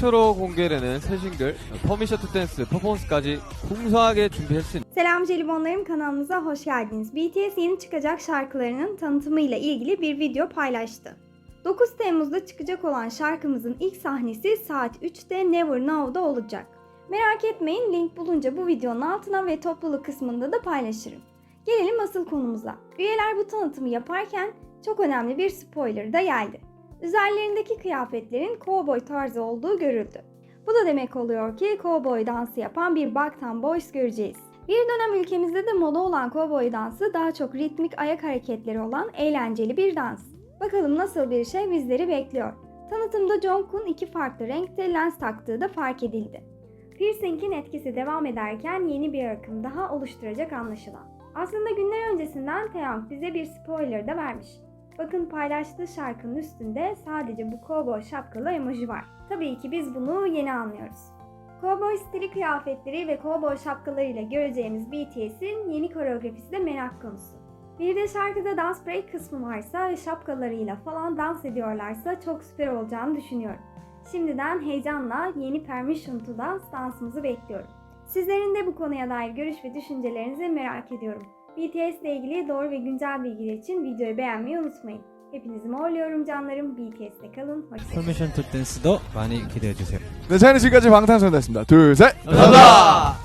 최초로 공개되는 새 싱글 퍼미션 투 댄스 퍼포먼스까지 풍성하게 준비했습니다. Selam jelibonlarım kanalımıza hoş geldiniz. BTS yeni çıkacak şarkılarının tanıtımıyla ilgili bir video paylaştı. 9 Temmuz'da çıkacak olan şarkımızın ilk sahnesi saat 3'te Never Know'da olacak. Merak etmeyin link bulunca bu videonun altına ve topluluk kısmında da paylaşırım. Gelelim asıl konumuza. Üyeler bu tanıtımı yaparken çok önemli bir spoiler da geldi. Üzerlerindeki kıyafetlerin cowboy tarzı olduğu görüldü. Bu da demek oluyor ki cowboy dansı yapan bir Baktan Boys göreceğiz. Bir dönem ülkemizde de moda olan cowboy dansı daha çok ritmik ayak hareketleri olan eğlenceli bir dans. Bakalım nasıl bir şey bizleri bekliyor. Tanıtımda Jungkook'un iki farklı renkte lens taktığı da fark edildi. Piercing'in etkisi devam ederken yeni bir akım daha oluşturacak anlaşılan. Aslında günler öncesinden Taeyong bize bir spoiler da vermiş. Bakın paylaştığı şarkının üstünde sadece bu cowboy şapkalı emoji var. Tabii ki biz bunu yeni anlıyoruz. Cowboy stili kıyafetleri ve cowboy şapkalarıyla göreceğimiz BTS'in yeni koreografisi de merak konusu. Bir de şarkıda dans break kısmı varsa ve şapkalarıyla falan dans ediyorlarsa çok süper olacağını düşünüyorum. Şimdiden heyecanla yeni Permission to Dance dansımızı bekliyorum. Sizlerin de bu konuya dair görüş ve düşüncelerinizi merak ediyorum. BTS ile ilgili doğru ve güncel bilgiler için videoyu beğenmeyi unutmayın. Hepinizi morluyorum canlarım. BTS'te kalın. Hoşçakalın. 퍼미션 투 댄스도 많이 기대해 주세요. 네, 저희는 지금까지 방탄소년단이었습니다. 둘, 셋. 감사합니다.